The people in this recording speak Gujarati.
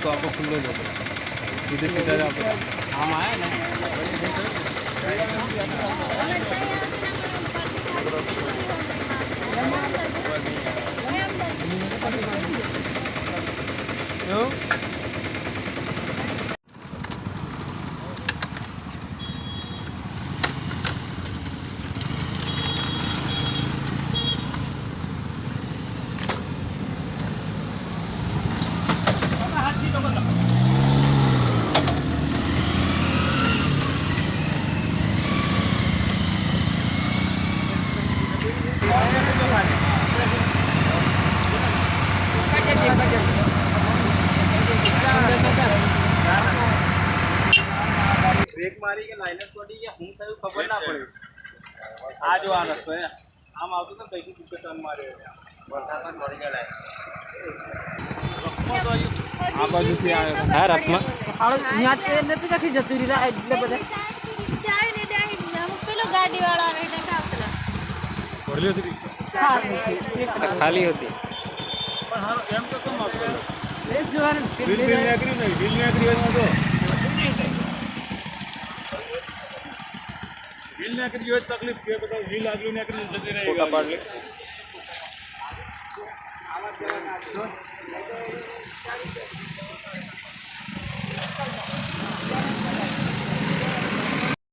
રસ્તો આખો ખુલ્લો જ હતો સીધે સીધા જ આવતા આમ આવ્યા ને એવું બ્રેક મારી કે લાઇનર પડી કે હું થયું ખબર ના પડી. આ જો આ રસ્તો હે. આમ આવતો તો કઈથી કુકે ટર્ન માર્યો વરસાદમાં મળી ગયા આ બાજુથી આવ્યો હતો હા રથમાં અહીંયા નથી કથી જતું રહ્યા એટલે બધા. પેલો ગાડી વાળા આવે એટલે કાપલા ભરેલી હતી ખાલી હતી. પણ હારો એમ તો કેમ આપતો એ જોવાનું ડીલ બિલ નીકળી નહીં ડીલ નીકળી હોય તો. નીકળી હોય તકલીફ કે બધા ડીલ આગલું નીકળી જતી રહી. ફોટા